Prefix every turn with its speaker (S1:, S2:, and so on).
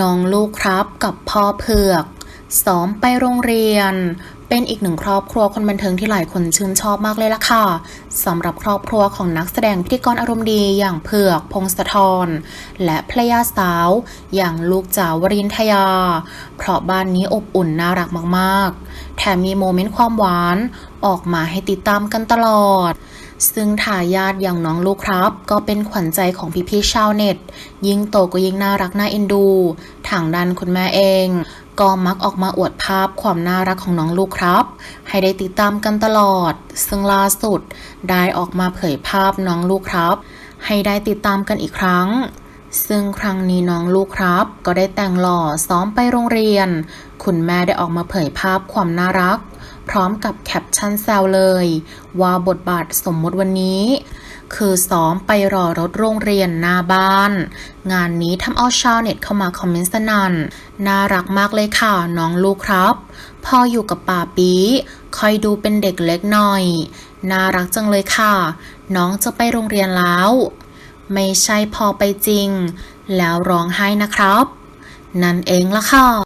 S1: น้องลูกครับกับพ่อเผือกซ้อมไปโรงเรียน เป็นอีกหนึ่งครอบครัวคนบันเทิงที่หลายคนชื่นชอบมากเลยล่ะค่ะสำหรับครอบครัวของนักแสดงพิธีกรอารมณ์ดีอย่างเผือกพงศธรและภรรยาสาว อย่างลูกจ๋าวรินทยา เพราะบ้านนี้อบอุ่นน่ารักมากๆ แถมมีโมเมนต์ความหวานออกมาให้ติดตามกันตลอด ซึ่งทายาทอย่างน้องลูกครับ ก็เป็นขวัญใจของพี่ๆชาวเน็ต ยิ่งโตก็ยิ่งน่ารักน่าเอ็นดู ทางด้านคุณแม่เอง ก็มักออกมาอวดภาพความน่ารักของน้องลูกครับ ให้ได้ติดตามกันตลอด ซึ่งล่าสุด ได้ออกมาเผยภาพน้องลูกครับ ให้ได้ติดตามกันอีกครั้งซึ่งครั้งนี้น้องลูกครับ ก็ได้แต่งหล่อซ้อมไปโรงเรียน คุณแม่ได้ออกมาเผยภาพความน่ารัก พร้อมกับแคปชั่นแซวเลย ว่าบทบาทสมมติวันนี้ คือซ้อมไปรอรถโรงเรียนหน้าบ้าน งานนี้ทำเอาชาวเน็ตเข้ามาคอมเมนต์สนั่นน่ารักมากเลยค่ะ น้องลูกครับ พออยู่กับป่าปีคอยดูเป็นเด็กเล็กหน่อย น่ารักจังเลยค่ะ น้องจะไปโรงเรียนแล้ว ไม่ใช่พอไปจริง แล้วร้องไห้นะครับ นั่นเองละค่ะ